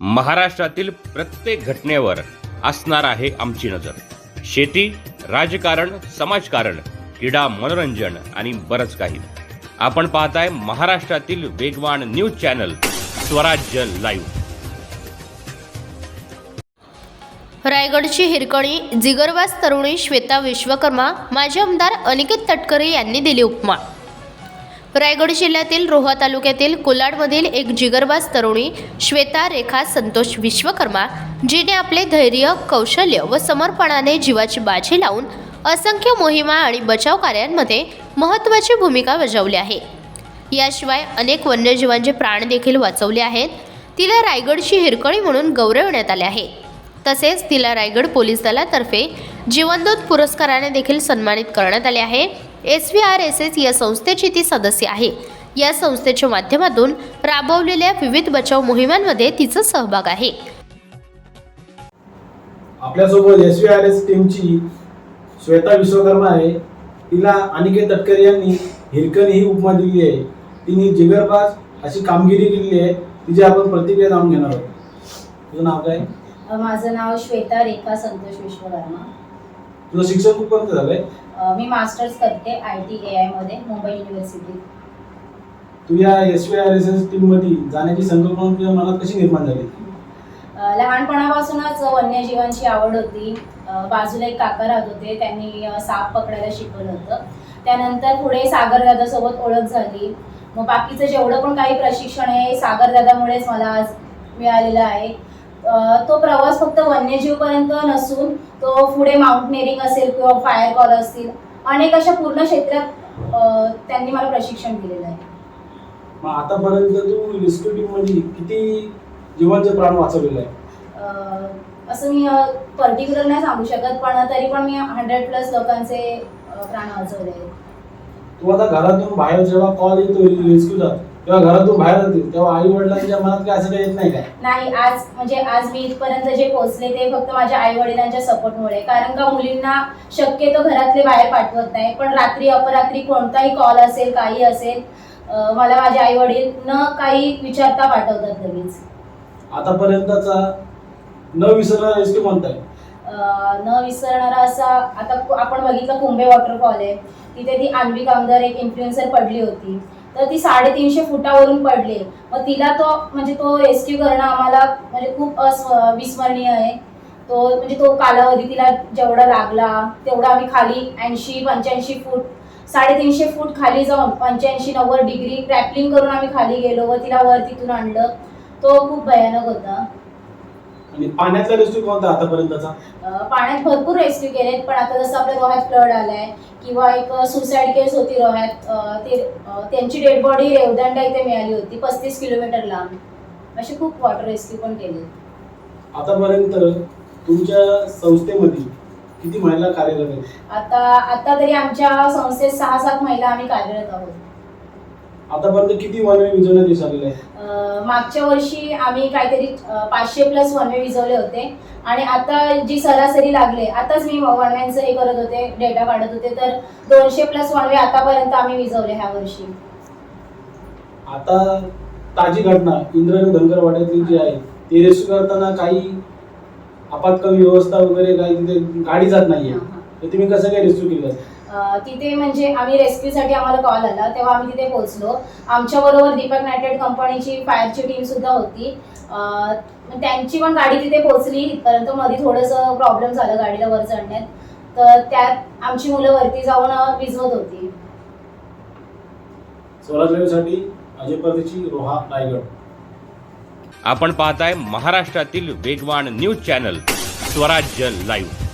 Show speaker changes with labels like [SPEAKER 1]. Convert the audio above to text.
[SPEAKER 1] महाराष्ट्रातील प्रत्येक घटनेवर असणार आहे आमची नजर. शेती राजकारण समाजकारण क्रीडा मनोरंजन आणि बरंच काही. आपण पाहताय महाराष्ट्रातील वेगवान न्यूज चॅनल स्वराज्य लाईव्ह.
[SPEAKER 2] रायगडची हिरकणी जिगरवास तरुणी श्वेता विश्वकर्मा माजी आमदार अनिकेत तटकरे यांनी दिली उपमा. रायगड जिल्ह्यातील रोहा तालुक्यातील कुलाडमधील एक जिगरबाज तरुणी श्वेता रेखा संतोष विश्वकर्मा जिने आपले धैर्य कौशल्य व समर्पणाने जीवाची बाजी लावून असंख्य मोहिमा आणि बचाव कार्यांमध्ये महत्त्वाची भूमिका बजावली आहे. याशिवाय अनेक वन्यजीवांचे प्राण देखील वाचवले आहेत. तिला रायगडची हिरकणी म्हणून गौरवण्यात आले आहे. तसेच तिला रायगड पोलीस दलातर्फे जीवनदूत पुरस्काराने देखील सन्मानित करण्यात आले आहे. S V R S S या संस्थेची ती सदस्य आहे. या संस्थेच्या माध्यमातून राबवलेल्या विविध बचाव मोहिमांमध्ये तिचा सहभाग आहे.
[SPEAKER 3] आपल्यासोबत एस व्ही आर एस टीमची श्वेता विश्वकर्मा आहे. तिला अनिकेत तटकरे यांनी हिरकणी ही उपमा दिली आहे. तिने जिगरबाज अशी कामगिरी केलेली आहे. तिची आपण प्रतिक्रिया जाणून घेणार आहोत. तुझं नाव काय?
[SPEAKER 4] माझं नाव श्वेता रेखा संतोष विश्वकर्मा.
[SPEAKER 3] तुझं शिक्षण कुठपर्यंत झालंय?
[SPEAKER 4] मी मास्टर्स करते आय टी ए आयमध्ये मुंबई युनिव्हर्सिटी
[SPEAKER 3] तू या एस आर एस एस टीममध्ये जाण्याची संकल्पना तुझ्या मनात कशी निर्माण झाली?
[SPEAKER 4] लहानपणापासूनच वन्यजीवांची आवड होती. बाजूला एक काका राहत होते त्यांनी साप पकडायला शिकवलं होतं. त्यानंतर पुढे सागरदादासोबत ओळख झाली. मग बाकीचं जेवढं पण काही प्रशिक्षण आहे सागरदादामुळेच मला आज मिळालेलं आहे. तो प्रवास फक्त वन्यजीवपर्यंत नसून तो पुढे माउंटनेरिंग असेल किंवा फायर कॉल असतील अनेक अशा पूर्ण क्षेत्रात त्यांनी मला प्रशिक्षण दिलेलं आहे
[SPEAKER 3] मग आतापर्यंत तू रेस्क्यू टीममध्ये किती जीवांचे प्राण वाचवलेले आहे
[SPEAKER 4] असं मी पर्टिक्युलर नाही सांगू शकत पण तरी पण मी हंड्रेड प्लस लोकांचे प्राण वाचवले आहेत.
[SPEAKER 3] तू आता घरातून बाहेर जेव्हा कॉल येतो रेस्क्यूचा तेव्हा घरातून बाहेर जाते तेव्हा आई वडिलांच्या मनात काय असं काही येत नाही काय?
[SPEAKER 4] नाही आज म्हणजे आज मी इथपर्यंत जे पोहोचले ते फक्त माझ्या आई वडिलांच्या सपोर्टमुळे. कारण का मुलींना शक्यतो घरातले बाहेर पाठवत नाही. पण रात्री अपरात्री कोणताही कॉल असेल काही असेल मला माझे आई वडील न काही विचारता पाठवतात लगेच.
[SPEAKER 3] आतापर्यंतचा न विसरणारा रेस्क्यू कोणता आहे?
[SPEAKER 4] अं, न विसरणारा असा आता कु- आपण बघितलं कुंभे वॉटरफॉल आहे. तिथे ती अन्वी कामदार एक इन्फ्लुएन्सर पडली होती. तर ती साडेतीनशे फुटावरून पडली. मग तिला तो म्हणजे तो रेस्क्यू करणं आम्हाला म्हणजे खूप अविस्मरणीय आहे. तो म्हणजे तो कालावधी तिला जेवढा लागला तेवढा आम्ही खाली ऐंशी पंच्याऐंशी फूट साडेतीनशे फूट खाली जाऊन पंच्याऐंशी नव्वद डिग्री ट्रॅपलिंग करून आम्ही खाली गेलो व तिला वर तिथून आणलं. तो खूप भयानक होता.
[SPEAKER 3] आणि पाण्यातला रेस्क्यू कोणता आतापर्यंतचा?
[SPEAKER 4] अ, पाण्यात भरपूर रेस्क्यू केलेत पण आता जसं आपल्या रोह्यात फ्लड आलाय किंवा एक सुसाईड केस होती रोह्यात अ, ते अ, त्यांची डेड बॉडी रेवदंडा इथे मिळाली होती पस्तीस किलोमीटर लांब. असे खूप वॉटर रेस्क्यू पण केले
[SPEAKER 3] आतापर्यंत तुमच्या संस्थेमध्ये किती महिला कार्यरत आहेत?
[SPEAKER 4] आता आता तरी आमच्या संस्थेत सहा सात महिला आम्ही कार्यरत आहोत.
[SPEAKER 3] आतापर्यंत किती वनवे विजवण्यात यश आलेलं आहे
[SPEAKER 4] अ, मागच्या वर्षी आम्ही काहीतरी पाचशे प्लस वनवे विजवले होते. आणि आता जी सरासरी लागले आताच मी वनव्यांचं हे करत होते डेटा काढत होते तर दोनशे प्लस वनवे आतापर्यंत आम्ही विजवले ह्या वर्षी.
[SPEAKER 3] आता ताजी घटना इंद्रायणी धनगर वाड्यातली जी आहे ती रेस्क्यू करताना काही आपत्कालीन व्यवस्था वगैरे काही तिथे गाडी जात नाहीये.
[SPEAKER 4] हा, हा.
[SPEAKER 3] तर तुम्ही कसं काय रेस्क्यू केलं?
[SPEAKER 4] तिथे म्हणजे आम्ही रेस्क्यूसाठी आम्हाला कॉल आला. तेव्हा आम्ही तिथे पोहोचलो. आमच्याबरोबर दीपक नायटेड कंपनीची फायरची टीम सुद्धा होती. त्यांची पण गाडी तिथे पोहोचली. तिथपर्यंत मध्ये थोडंसं प्रॉब्लेम झालं गाडीला वर चढण्यात. तर त्यात आमची मुलं वरती जाऊन अ, विझवत होती.
[SPEAKER 3] अजय रोहा रायगड.
[SPEAKER 1] आपण पाहताय महाराष्ट्रातील वेगवान न्यूज चॅनल स्वराज्य लाईव्ह.